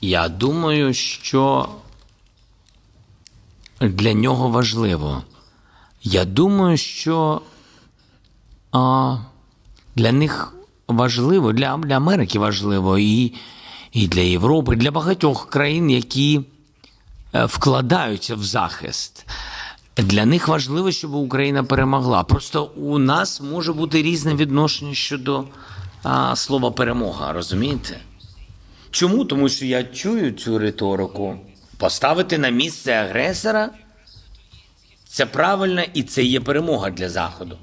Я думаю, що для нього важливо. Я думаю, що а, для них важливо, для, для Америки важливо, і, і для Європи, для багатьох країн, які е, вкладаються в захист. Для них важливо, щоб Україна перемогла. Просто у нас може бути різне відношення щодо а, слова перемога, розумієте? Чому? Тому що я чую цю риторику. Поставити на місце агресора це правильно і це є перемога для Заходу.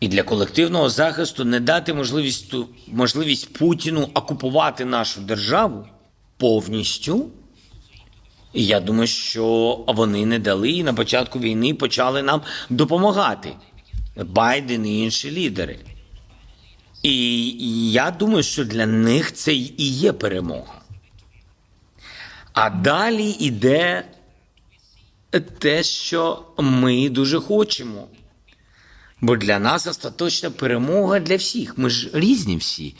І для колективного захисту не дати можливість, можливість Путіну окупувати нашу державу повністю. І я думаю, що вони не дали і на початку війни почали нам допомагати. Байден і інші лідери. І я думаю, що для них це і є перемога. А далі йде те, що ми дуже хочемо. Бо для нас остаточна перемога для всіх. Ми ж різні всі.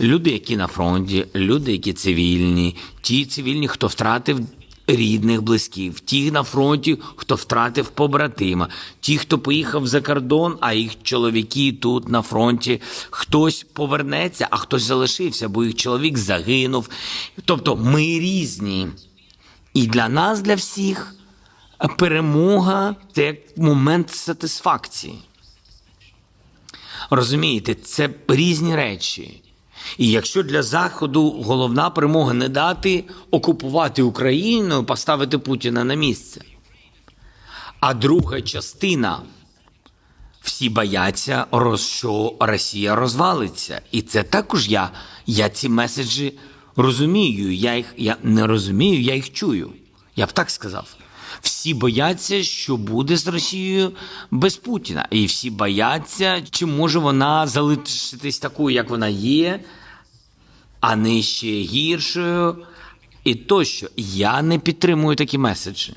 Люди, які на фронті, люди, які цивільні, ті цивільні, хто втратив рідних, близьких, ті на фронті, хто втратив побратима, ті, хто поїхав за кордон, а їх чоловіки тут на фронті, хтось повернеться, а хтось залишився, бо їх чоловік загинув. Тобто ми різні. І для нас, для всіх, перемога це як момент сатисфакції. Розумієте, це різні речі. І якщо для Заходу головна перемога не дати окупувати Україну, поставити Путіна на місце. А друга частина всі бояться, що Росія розвалиться. І це також я, я ці меседжі розумію. Я їх я не розумію, я їх чую. Я б так сказав. Всі бояться, що буде з Росією без Путіна. І всі бояться, чи може вона залишитись такою, як вона є, а не ще гіршою. І тощо. Я не підтримую такі меседжі.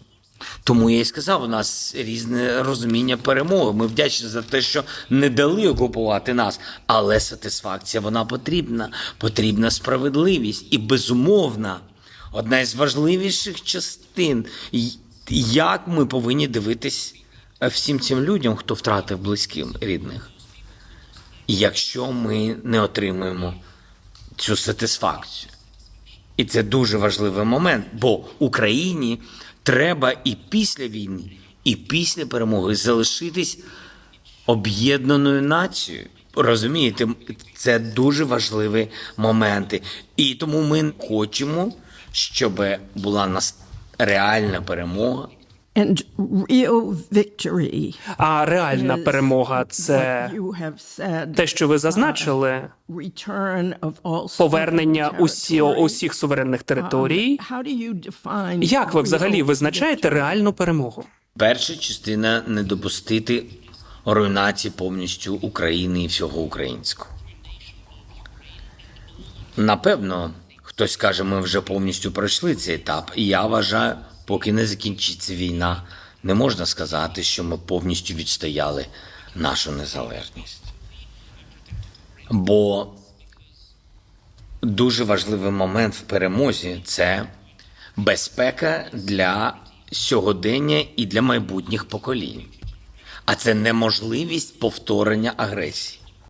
Тому я і сказав, у нас різне розуміння перемоги. Ми вдячні за те, що не дали окупувати нас. Але сатисфакція вона потрібна. Потрібна справедливість. І безумовна, одна із важливіших частин як ми повинні дивитись всім цим людям, хто втратив близьких рідних, якщо ми не отримуємо цю сатисфакцію. І це дуже важливий момент, бо Україні треба і після війни, і після перемоги залишитись об'єднаною нацією. Розумієте, це дуже важливі моменти. І тому ми хочемо, щоб була нас реальна перемога. And real victory А реальна is перемога це те, що ви зазначили, return of all повернення усі, усіх суверенних територій. How do you define Як ви взагалі визначаєте реальну перемогу? Перша частина не допустити руйнації повністю України і всього українського. Напевно, хтось каже, ми вже повністю пройшли цей етап. І я вважаю, поки не закінчиться війна, не можна сказати, що ми повністю відстояли нашу незалежність. Бо дуже важливий момент в перемозі це безпека для сьогодення і для майбутніх поколінь. А це неможливість повторення агресії.